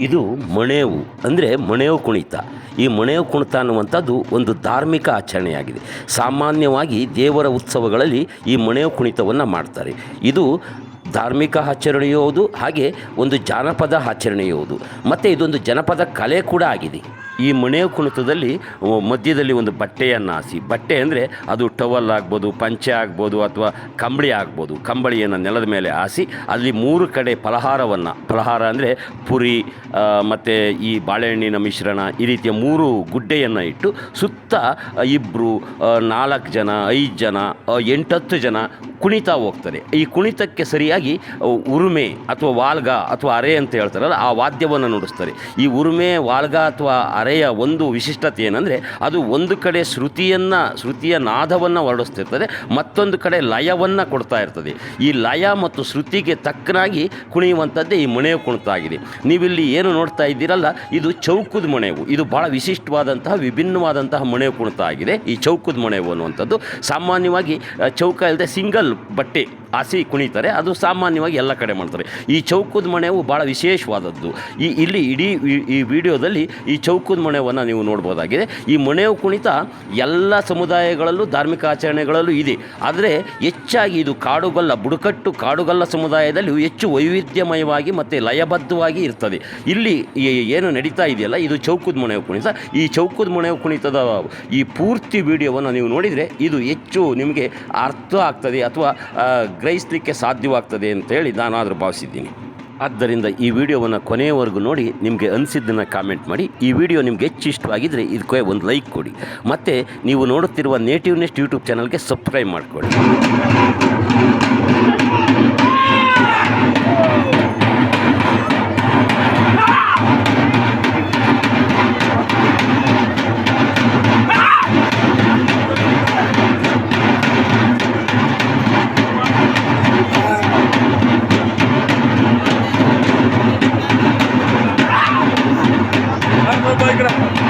ಇದು ಮಣೇವು, ಅಂದರೆ ಮಣೇವು ಕುಣಿತ. ಈ ಮಣೇವು ಕುಣಿತ ಅನ್ನುವಂಥದ್ದು ಒಂದು ಧಾರ್ಮಿಕ ಆಚರಣೆಯಾಗಿದೆ. ಸಾಮಾನ್ಯವಾಗಿ ದೇವರ ಉತ್ಸವಗಳಲ್ಲಿ ಈ ಮಣೇವು ಕುಣಿತವನ್ನು ಮಾಡ್ತಾರೆ. ಇದು ಧಾರ್ಮಿಕ ಆಚರಣೆಯೂ ಹೌದು, ಹಾಗೆ ಒಂದು ಜಾನಪದ ಆಚರಣೆಯೂ ಹೌದು. ಮತ್ತು ಇದೊಂದು ಜನಪದ ಕಲೆ ಕೂಡ ಆಗಿದೆ. ಈ ಮಣೆ ಕುಣಿತದಲ್ಲಿ ಮಧ್ಯದಲ್ಲಿ ಒಂದು ಬಟ್ಟೆಯನ್ನು ಹಾಸಿ. ಬಟ್ಟೆ ಅಂದರೆ ಅದು ಟವಲ್ ಆಗ್ಬೋದು, ಪಂಚೆ ಆಗ್ಬೋದು ಅಥವಾ ಕಂಬಳಿ ಆಗ್ಬೋದು. ಕಂಬಳಿಯನ್ನು ನೆಲದ ಮೇಲೆ ಹಾಸಿ, ಅಲ್ಲಿ ಮೂರು ಕಡೆ ಫಲಹಾರವನ್ನು, ಫಲಹಾರ ಅಂದರೆ ಪುರಿ ಮತ್ತು ಈ ಬಾಳೆಹಣ್ಣಿನ ಮಿಶ್ರಣ, ಈ ರೀತಿಯ ಮೂರು ಗುಡ್ಡೆಯನ್ನು ಇಟ್ಟು ಸುತ್ತ ಇಬ್ಬರು ನಾಲ್ಕು ಜನ, ಐದು ಜನ ಎಂಟತ್ತು ಜನ ಕುಣಿತಾ ಹೋಗ್ತಾರೆ. ಈ ಕುಣಿತಕ್ಕೆ ಸರಿಯಾಗಿ ಉರುಮೆ ಅಥವಾ ವಾಲ್ಗ ಅಥವಾ ಅರೆ ಅಂತ ಹೇಳ್ತಾರಲ್ಲ, ಆ ವಾದ್ಯವನ್ನು ನುಡಿಸ್ತಾರೆ. ಈ ಉರುಮೆ, ವಾಲ್ಗ ಅಥವಾ ಅರೆಯ ಒಂದು ವಿಶಿಷ್ಟತೆ ಏನಂದರೆ ಅದು ಒಂದು ಕಡೆ ಶ್ರುತಿಯನ್ನು, ಶ್ರುತಿಯ ನಾದವನ್ನು ಹೊರಡಿಸ್ತಿರ್ತದೆ, ಮತ್ತೊಂದು ಕಡೆ ಲಯವನ್ನು ಕೊಡ್ತಾ ಇರ್ತದೆ. ಈ ಲಯ ಮತ್ತು ಶ್ರುತಿಗೆ ತಕ್ಕನಾಗಿ ಕುಣಿಯುವಂಥದ್ದೇ ಈ ಮೊಣೆಯ ಕುಣಿತ ಆಗಿದೆ ನೀವಿಲ್ಲಿ ಏನು ನೋಡ್ತಾ ಇದ್ದೀರಲ್ಲ, ಇದು ಚೌಕದ ಮಣೆವು. ಇದು ಭಾಳ ವಿಶಿಷ್ಟವಾದಂತಹ, ವಿಭಿನ್ನವಾದಂತಹ ಮಣೆವು ಕುಣಿತ ಆಗಿದೆ ಈ ಚೌಕದ ಮಣೆವು ಅನ್ನುವಂಥದ್ದು. ಸಾಮಾನ್ಯವಾಗಿ ಚೌಕ ಇಲ್ಲದೆ ಸಿಂಗಲ್ ಬಟ್ಟೆ ಹಾಸಿ ಕುಣಿತಾರೆ, ಅದು ಸಾಮಾನ್ಯವಾಗಿ ಎಲ್ಲ ಕಡೆ ಮಾಡ್ತಾರೆ. ಈ ಚೌಕದ ಮಣೆವು ಭಾಳ ವಿಶೇಷವಾದದ್ದು. ಈ ಇಲ್ಲಿ ಇಡೀ ಈ- ವಿಡಿಯೋದಲ್ಲಿ ಈ ಚೌಕದ ಮಣೆವನ್ನು ನೀವು ನೋಡ್ಬೋದಾಗಿದೆ. ಈ ಮಣೆವು ಕುಣಿತ ಎಲ್ಲ ಸಮುದಾಯಗಳಲ್ಲೂ, ಧಾರ್ಮಿಕ ಆಚರಣೆಗಳಲ್ಲೂ ಇದೆ. ಆದರೆ ಹೆಚ್ಚಾಗಿ ಇದು ಕಾಡುಗಲ್ಲ, ಬುಡಕಟ್ಟು ಕಾಡುಗಲ್ಲ ಸಮುದಾಯದಲ್ಲಿ ಹೆಚ್ಚು ವೈವಿಧ್ಯಮಯವಾಗಿ ಮತ್ತು ಲಯಬದ್ಧವಾಗಿ ಇರ್ತದೆ. ಇಲ್ಲಿ ಏನು ನಡೀತಾ ಇದೆಯಲ್ಲ, ಇದು ಚೌಕದ ಮಣೆವು ಕುಣಿತ. ಈ ಚೌಕದ ಮಣೆವು ಕುಣಿತದ ಈ ಪೂರ್ತಿ ವಿಡಿಯೋವನ್ನು ನೀವು ನೋಡಿದರೆ ಇದು ಹೆಚ್ಚು ನಿಮಗೆ ಅರ್ಥ ಆಗ್ತದೆ ಅಥವಾ ಗ್ರಹಿಸಲಿಕ್ಕೆ ಸಾಧ್ಯವಾಗ್ತದೆ ಅಂತೇಳಿ ನಾನಾದರೂ ಭಾವಿಸಿದ್ದೀನಿ. ಆದ್ದರಿಂದ ಈ ವಿಡಿಯೋವನ್ನು ಕೊನೆಯವರೆಗೂ ನೋಡಿ, ನಿಮಗೆ ಅನಿಸಿದ್ದನ್ನು ಕಾಮೆಂಟ್ ಮಾಡಿ. ಈ ವಿಡಿಯೋ ನಿಮ್ಗೆ ಹೆಚ್ಚು ಇಷ್ಟವಾಗಿದ್ದರೆ ಇದಕ್ಕೆ ಒಂದು ಲೈಕ್ ಕೊಡಿ. ಮತ್ತು ನೀವು ನೋಡುತ್ತಿರುವ ನೇಟಿವ್ ನೆಸ್ಟ್ ಯೂಟ್ಯೂಬ್ ಚಾನಲ್ಗೆ ಸಬ್ಸ್ಕ್ರೈಬ್ ಮಾಡಿಕೊಳ್ಳಿ. போய் போய்க்கிறேன்